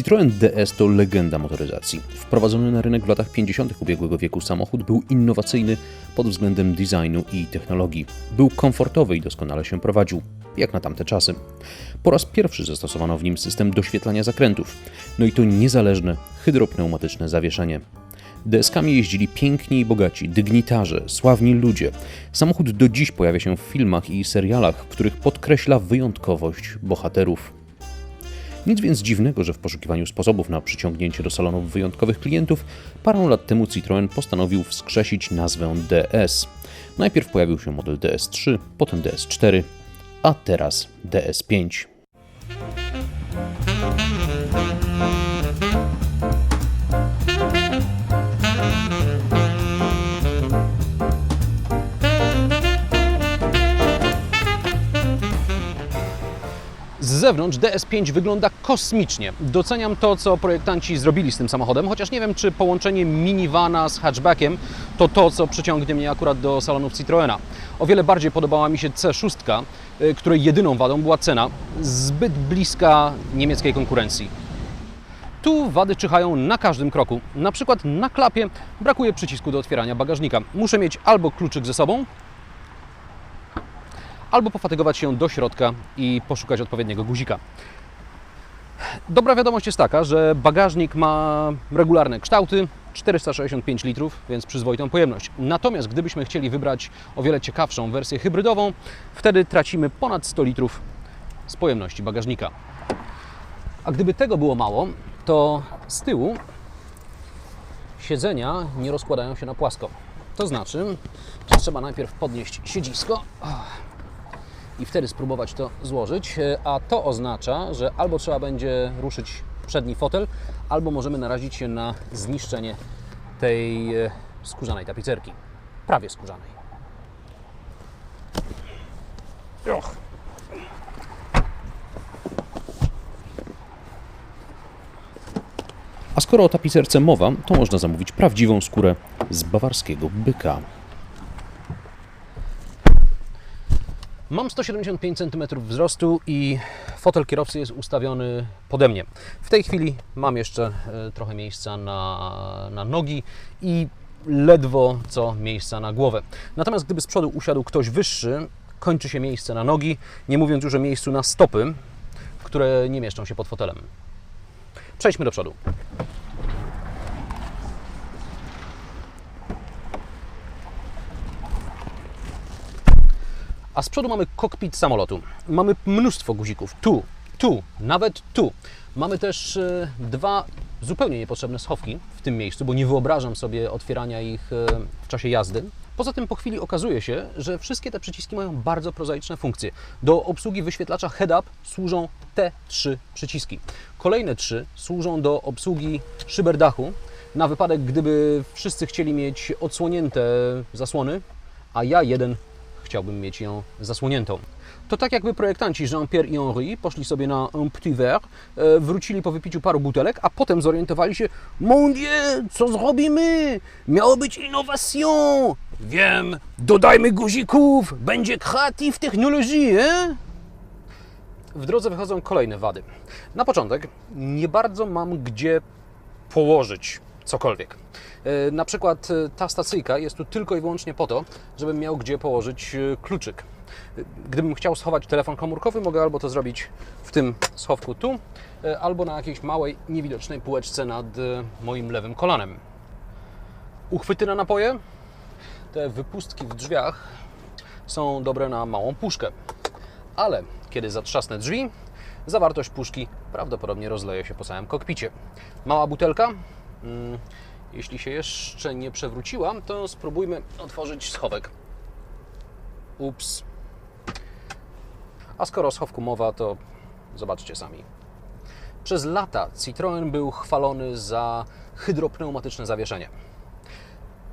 Citroën DS to legenda motoryzacji. Wprowadzony na rynek w latach 50. ubiegłego wieku samochód był innowacyjny pod względem designu i technologii. Był komfortowy i doskonale się prowadził, jak na tamte czasy. Po raz pierwszy zastosowano w nim system doświetlania zakrętów, no i to niezależne, hydropneumatyczne zawieszenie. DS-kami jeździli piękni i bogaci, dygnitarze, sławni ludzie. Samochód do dziś pojawia się w filmach i serialach, w których podkreśla wyjątkowość bohaterów. Nic więc dziwnego, że w poszukiwaniu sposobów na przyciągnięcie do salonów wyjątkowych klientów, parę lat temu Citroën postanowił wskrzesić nazwę DS. Najpierw pojawił się model DS3, potem DS4, a teraz DS5. Zewnątrz DS5 wygląda kosmicznie. Doceniam to, co projektanci zrobili z tym samochodem, chociaż nie wiem, czy połączenie minivana z hatchbackiem to to, co przyciągnie mnie akurat do salonów Citroena. O wiele bardziej podobała mi się C6, y, której jedyną wadą była cena, zbyt bliska niemieckiej konkurencji. Tu wady czyhają na każdym kroku. Na przykład na klapie brakuje przycisku do otwierania bagażnika. Muszę mieć albo kluczyk ze sobą, albo pofatygować się do środka i poszukać odpowiedniego guzika. Dobra wiadomość jest taka, że bagażnik ma regularne kształty, 465 litrów, więc przyzwoitą pojemność. Natomiast gdybyśmy chcieli wybrać o wiele ciekawszą wersję hybrydową, wtedy tracimy ponad 100 litrów z pojemności bagażnika. A gdyby tego było mało, to z tyłu siedzenia nie rozkładają się na płasko. To znaczy, że trzeba najpierw podnieść siedzisko i wtedy spróbować to złożyć, e, a to oznacza, że albo trzeba będzie ruszyć przedni fotel, albo możemy narazić się na zniszczenie tej e, skórzanej tapicerki. Prawie skórzanej. Och. A skoro o tapicerce mowa, to można zamówić prawdziwą skórę z bawarskiego byka. Mam 175 cm wzrostu i fotel kierowcy jest ustawiony pode mnie. W tej chwili mam jeszcze e, trochę miejsca na, na nogi i ledwo co miejsca na głowę. Natomiast gdyby z przodu usiadł ktoś wyższy, kończy się miejsce na nogi, nie mówiąc już o miejscu na stopy, które nie mieszczą się pod fotelem. Przejdźmy do przodu. A z przodu mamy kokpit samolotu. Mamy mnóstwo guzików. Tu, tu, nawet tu. Mamy też e, dwa zupełnie niepotrzebne schowki w tym miejscu, bo nie wyobrażam sobie otwierania ich e, w czasie jazdy. Poza tym po chwili okazuje się, że wszystkie te przyciski mają bardzo prozaiczne funkcje. Do obsługi wyświetlacza head-up służą te trzy przyciski. Kolejne trzy służą do obsługi szyber dachu na wypadek, gdyby wszyscy chcieli mieć odsłonięte zasłony, a ja jeden chciałbym mieć ją zasłoniętą. To tak jakby projektanci Jean-Pierre i Henri poszli sobie na un petit verre, e, wrócili po wypiciu paru butelek, a potem zorientowali się Mon Dieu, co zrobimy? Miało być innowation! Wiem, dodajmy guzików, będzie creative technology, eh? W drodze wychodzą kolejne wady. Na początek nie bardzo mam gdzie położyć cokolwiek. E, Na przykład e, ta stacyjka jest tu tylko i wyłącznie po to, żebym miał gdzie położyć e, kluczyk. Gdybym chciał schować telefon komórkowy, mogę albo to zrobić w tym schowku tu, albo na jakiejś małej, niewidocznej półeczce nad moim lewym kolanem. Uchwyty na napoje? Te wypustki w drzwiach są dobre na małą puszkę. Ale kiedy zatrzasnę drzwi, zawartość puszki prawdopodobnie rozleje się po całym kokpicie. Mała butelka? Mm, jeśli się jeszcze nie przewróciła, to spróbujmy otworzyć schowek. Ups. A skoro o schowku mowa, to zobaczcie sami. Przez lata Citroën był chwalony za hydropneumatyczne zawieszenie.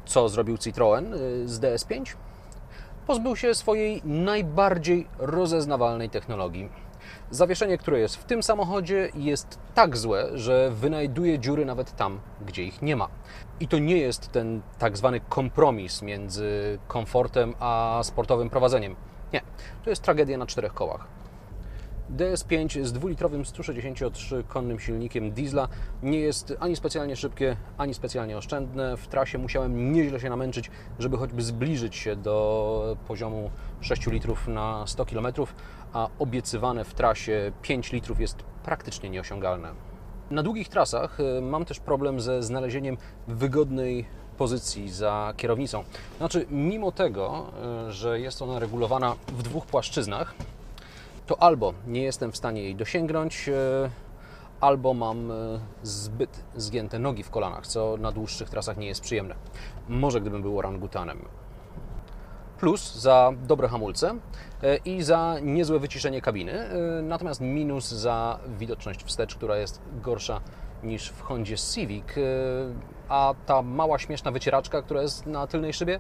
Co zrobił Citroën y, z DS5? Pozbył się swojej najbardziej rozeznawalnej technologii. Zawieszenie, które jest w tym samochodzie, jest tak złe, że wynajduje dziury nawet tam, gdzie ich nie ma. I to nie jest ten tak zwany kompromis między komfortem a sportowym prowadzeniem. Nie, to jest tragedia na czterech kołach. DS5 z dwulitrowym 163-konnym silnikiem diesla nie jest ani specjalnie szybkie, ani specjalnie oszczędne. W trasie musiałem nieźle się namęczyć, żeby choćby zbliżyć się do poziomu 6 litrów na 100 km, a obiecywane w trasie 5 litrów jest praktycznie nieosiągalne. Na długich trasach y, mam też problem ze znalezieniem wygodnej pozycji za kierownicą. Znaczy, mimo tego, y, że jest ona regulowana w dwóch płaszczyznach, to albo nie jestem w stanie jej dosięgnąć, y, albo mam y, zbyt zgięte nogi w kolanach, co na dłuższych trasach nie jest przyjemne. Może gdybym był orangutanem. Plus za dobre hamulce e, i za niezłe wyciszenie kabiny, e, natomiast minus za widoczność wstecz, która jest gorsza niż w Hondzie Civic, e, a ta mała śmieszna wycieraczka, która jest na tylnej szybie,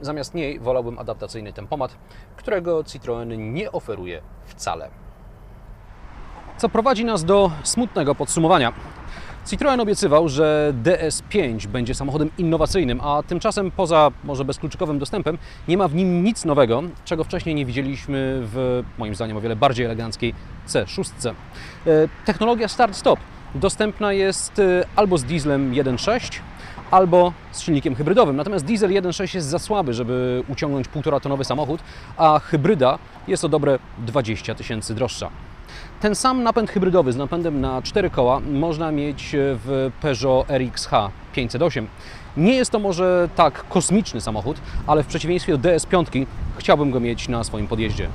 zamiast niej wolałbym adaptacyjny tempomat, którego Citroën nie oferuje wcale. Co prowadzi nas do smutnego podsumowania. Citroën obiecywał, że DS5 będzie samochodem innowacyjnym, a tymczasem poza może bezkluczykowym dostępem nie ma w nim nic nowego, czego wcześniej nie widzieliśmy w moim zdaniem o wiele bardziej eleganckiej C6. E, Technologia start-stop dostępna jest e, albo z dieslem 1.6, albo z silnikiem hybrydowym. Natomiast diesel 1.6 jest za słaby, żeby uciągnąć 1,5 tonowy samochód, a hybryda jest o dobre 20 tysięcy droższa. Ten sam napęd hybrydowy z napędem na 4 koła można mieć w Peugeot RXH 508. Nie jest to może tak kosmiczny samochód, ale w przeciwieństwie do DS5 chciałbym go mieć na swoim podjeździe.